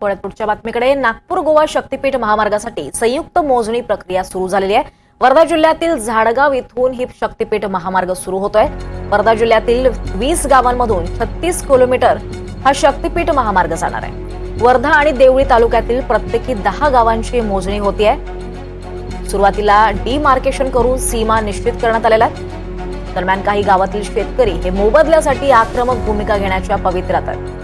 परत पुढच्या बातमीकडे नागपूर गोवा शक्तीपीठ महामार्गासाठी संयुक्त मोजणी प्रक्रिया सुरू झालेली आहे. वर्धा जिल्ह्यातील झाडगाव इथून ही शक्तीपीठ महामार्ग सुरू होतोय. वर्धा जिल्ह्यातील वीस गावांमधून छत्तीस किलोमीटर हा शक्तीपीठ महामार्ग जाणार आहे. वर्धा आणि देवळी तालुक्यातील प्रत्येकी दहा गावांची मोजणी होती आहे सुरुवातीला डीमार्केशन करून सीमा निश्चित करण्यात आलेल्या आहे दरम्यान काही गावातील शेतकरी हे मोबदल्यासाठी आक्रमक भूमिका घेण्याच्या पवित्र्यात आहेत.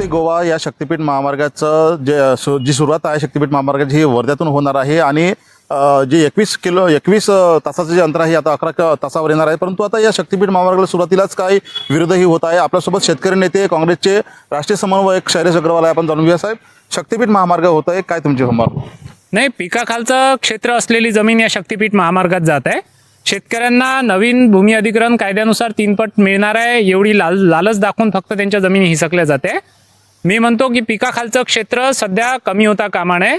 ते गोवा या शक्तिपीठ महामार्गाचं जे सु- जी सुरुवात आहे शक्तीपीठ महामार्गाची ही वर्ध्यातून होणार आहे आणि जे एकवीस किलो एकवीस तासाचं जे अंतर आहे आता अकरा तासावर येणार आहे. परंतु आता या शक्तिपीठ महामार्गाला सुरुवातीलाच काही विरोधही होत आहे. आपल्यासोबत शेतकरी नेते काँग्रेसचे राष्ट्रीय समन्वयक शैलेश अग्रवाल आहे. आपण जाणून घेऊया साहेब शक्तीपीठ महामार्ग होत आहे काय तुमची समोर नाही पिकाखालचं क्षेत्र असलेली जमीन या शक्तिपीठ महामार्गात जात आहे. शेतकऱ्यांना नवीन भूमी अधिग्रहण कायद्यानुसार तीनपट मिळणार आहे एवढी लाल लालच दाखवून फक्त त्यांच्या जमिनी हिसकल्या जाते. मी म्हणतो की पिकाखालचं क्षेत्र सध्या कमी होता कामा नये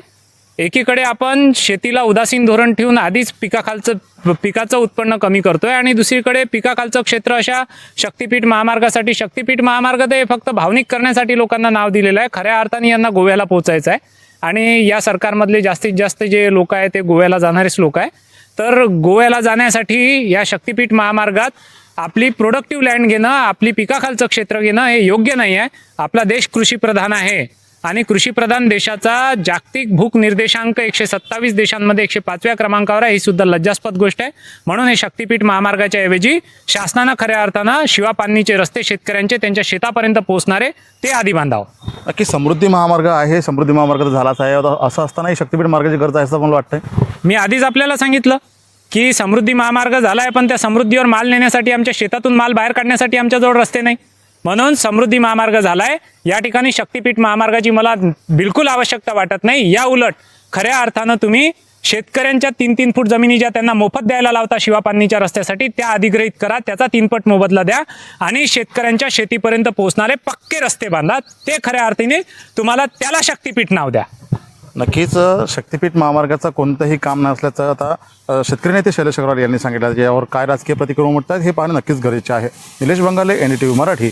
एकीकडे आपण शेतीला उदासीन धोरण ठेवून आधीच पिकाखालचं पिकाचं उत्पन्न कमी करतोय आणि दुसरीकडे पिकाखालचं क्षेत्र अशा शक्तीपीठ महामार्गासाठी शक्तीपीठ महामार्ग ते फक्त भावनिक करण्यासाठी लोकांना नाव दिलेलं आहे. खऱ्या अर्थाने यांना गोव्याला पोहोचायचं आहे आणि या सरकारमधले जास्तीत जास्त जे लोक आहे ते गोव्याला जाणारेच लोक आहे तर गोव्याला जाण्यासाठी या शक्तीपीठ महामार्गात आपली प्रोडक्टिव्ह लँड घेणं आपली पिकाखालचं क्षेत्र घेणं हे योग्य नाही आहे आपला देश कृषीप्रधान आहे. आणि कृषीप्रधान देशाचा जागतिक भूक निर्देशांक एकशे सत्तावीस देशांमध्ये एकशे पाचव्या क्रमांकावर आहे ही सुद्धा लज्जास्पद गोष्ट आहे. म्हणून हे शक्तीपीठ महामार्गाच्या ऐवजी शासनानं खऱ्या अर्थानं शिवापान्नीचे रस्ते शेतकऱ्यांचे त्यांच्या शेतापर्यंत पोहोचणारे ते आधी बांधावं. नक्की समृद्धी महामार्ग आहे समृद्धी महामार्ग तर झालाच आहे. असं असतानाही शक्तीपीठ मार्गाची गरज आहे असं मला वाटतंय. मी आधीच आपल्याला सांगितलं. की समृद्धी महामार्ग झाला आहे पण त्या समृद्धीवर माल नेण्यासाठी आमच्या शेतातून माल बाहेर काढण्यासाठी आमच्याजवळ रस्ते नाही. म्हणून समृद्धी महामार्ग झाला आहे या ठिकाणी शक्तीपीठ महामार्गाची मला बिलकुल आवश्यकता वाटत नाही. या उलट खऱ्या अर्थानं तुम्ही शेतकऱ्यांच्या तीन तीन फूट जमिनी ज्या त्यांना मोफत द्यायला लावता शिवापान्नीच्या रस्त्यासाठी त्या अधिग्रहित करा त्याचा तीनपट मोबदला द्या आणि शेतकऱ्यांच्या शेतीपर्यंत पोहोचणारे पक्के रस्ते बांधा. ते खऱ्या अर्थीने तुम्हाला त्याला शक्तीपीठ नाव द्या. नक्कीच शक्तिपीठ शक्तीपीठ महामार्गाचं कोणतंही काम नसल्याचं आता शेतकरी नेते शैलेश अग्रवाल यांनी सांगितलं. यावर काय राजकीय प्रतिक्रिया उमटतात हे पाहणं नक्कीच गरजेचे आहे. Nilesh Bangale N T V Marathi.